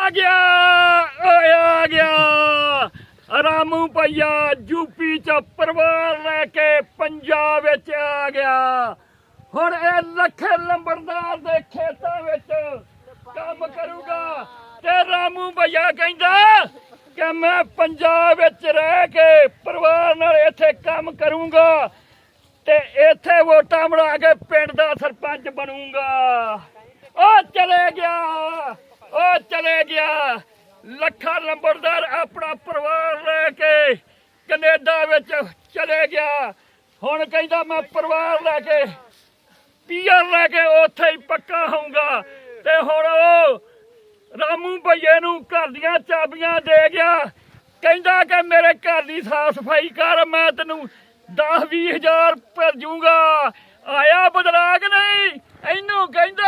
ਆ ਗਿਆ, ਓਏ ਆ ਗਿਆ। ਰਾਮੂ ਭਈਆ ਯੂਪੀ ਚ ਪਰਿਵਾਰ ਲੈ ਕੇ ਪੰਜਾਬ ਵਿੱਚ ਆ ਗਿਆ। ਹੁਣ ਇਹ ਲੱਖੇ ਲੰਬੜਦਾਰ ਦੇ ਖੇਤਾਂ ਵਿੱਚ ਕੰਮ ਕਰੂਗਾ ਤੇ ਰਾਮੂ ਭਈਆ ਕਹਿੰਦਾ ਕਿ ਮੈਂ ਪੰਜਾਬ ਵਿੱਚ ਰਹਿ ਕੇ ਪਰਿਵਾਰ ਨਾਲ ਇੱਥੇ ਕੰਮ ਕਰੂੰਗਾ ਤੇ ਇੱਥੇ ਵੋਟਾਂ ਬਣਾ ਕੇ ਪਿੰਡ ਦਾ ਸਰਪੰਚ ਬਣੂੰਗਾ। ਉਹ ਚਲੇ ਗਿਆ। ਚਲੇ ਗਿਆ। ਲੱਖਾ ਲੰਬੜਦਾਰ ਆਪਣਾ ਪਰਿਵਾਰ ਲੈ ਕੇ ਕੈਨੇਡਾ ਵਿੱਚ ਚਲੇ ਗਿਆ। ਹੁਣ ਕਹਿੰਦਾ ਮੈਂ ਪਰਿਵਾਰ ਲੈ ਕੇ, ਪੀਆਰ ਲੈ ਕੇ ਉੱਥੇ ਹੀ ਪੱਕਾ ਹੋਊਗਾ। ਤੇ ਹੁਣ ਉਹ ਰਾਮੂ ਭਈਏ ਨੂੰ ਘਰ ਦੀਆਂ ਚਾਬੀਆਂ ਦੇ ਗਿਆ। ਕਹਿੰਦਾ ਕਿ ਮੇਰੇ ਘਰ ਦੀ ਸਾਫ਼ ਸਫ਼ਾਈ ਕਰ, ਮੈਂ ਤੈਨੂੰ 10 ਹਜ਼ਾਰ ਭੇਜੂਗਾ ਆਇਆ ਬਦਲਾ ਕਿ ਨਹੀਂ? ਇਹਨੂੰ ਕਹਿੰਦਾ